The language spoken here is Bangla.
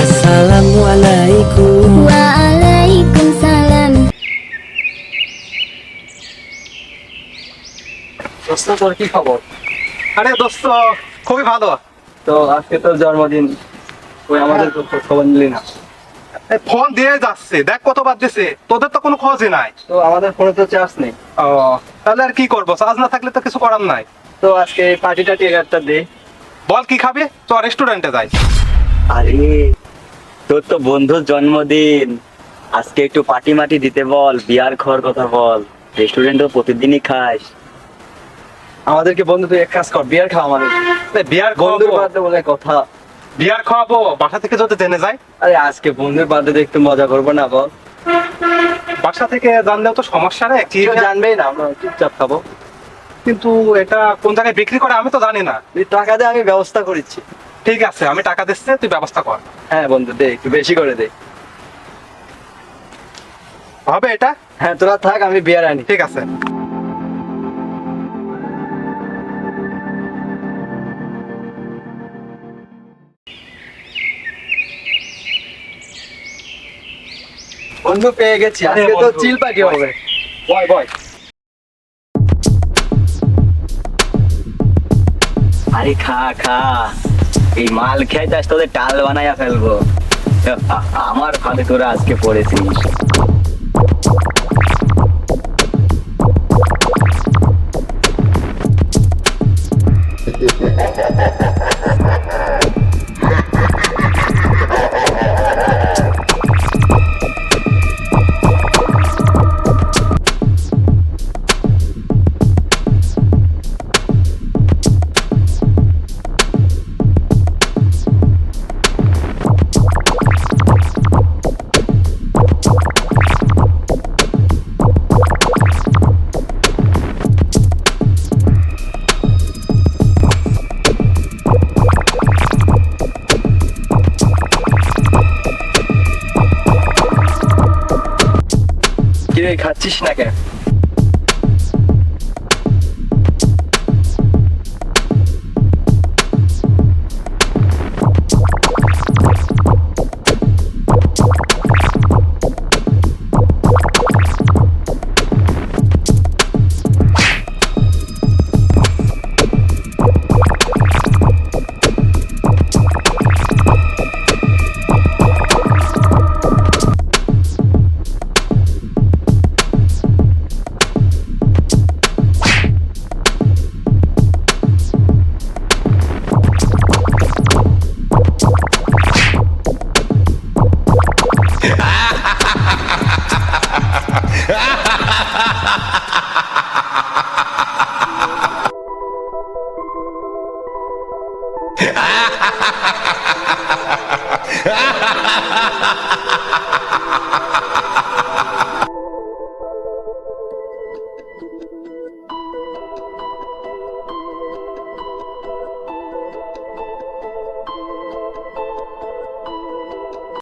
আসসালামু আলাইকুম ওয়ালাইকুম সালাম দোস্ত তোর কি খবর? আরে দোস্ত খুবই ভালো। তো আজকে তোর জন্মদিন ওই আমাদের খবর নিলি না। ফোন দিয়ে যাচ্ছে। দেখ কতবার দিছে তোদের তো কোনো খোঁজই নাই। তো আমাদের ফোনে তো চার্জ নেই। ও তাহলে আর কি করব? চার্জ না থাকলে তো কিছু করার নাই। তো আজকে পার্টি টাটি একটা দে। বল কি খাবে? চ রেস্টুরেন্টে যাই। আরে তোর তো বন্ধুর জন্মদিন। আজকে একটু পার্টি মাটি দিতে বল বিয়ার খাওয়ার কথা বল। রেস্টুরেন্টে প্রতিদিনই খাস। আমাদেরকে বন্ধু তুই এক কাজ কর বিয়ার খাওয়া আমাদের। বিয়ার বন্ধুর বার্থডে বলে কথা। বিয়ার খাওয়াবো বাসা থেকে যদি জেনে যায় আরে আজকে বন্ধুর বার্থডে একটু মজা করব না বল। বাসা থেকে জানলেও তো সমস্যা নেই কি কেউ জানবেই না আমরা চুপচাপ খাব। কিন্তু এটা কোন জায়গায় বিক্রি করে আমি তো জানি না। টাকা দিয়ে আমি ব্যবস্থা করেছি। ঠিক আছে আমি টাকা দিচ্ছি তুই ব্যবস্থা কর। হ্যাঁ বন্ধু দে একটু বেশি করে দে। হবে এটা? হ্যাঁ তোরা থাক আমি বিয়ার আনি। ঠিক আছে। বন্ধু পেয়ে গেছি। আজকে তো চিল পার্টি। হবে। বয় বয়। আরে খা খা। এই মাল খেয়ে চাষ তোদের টাল বানাইয়া ফেলব। আমার ফাঁদে তোরা আজকে পড়েছিস। খাচ্ছিস না Ha ha ha ha ha!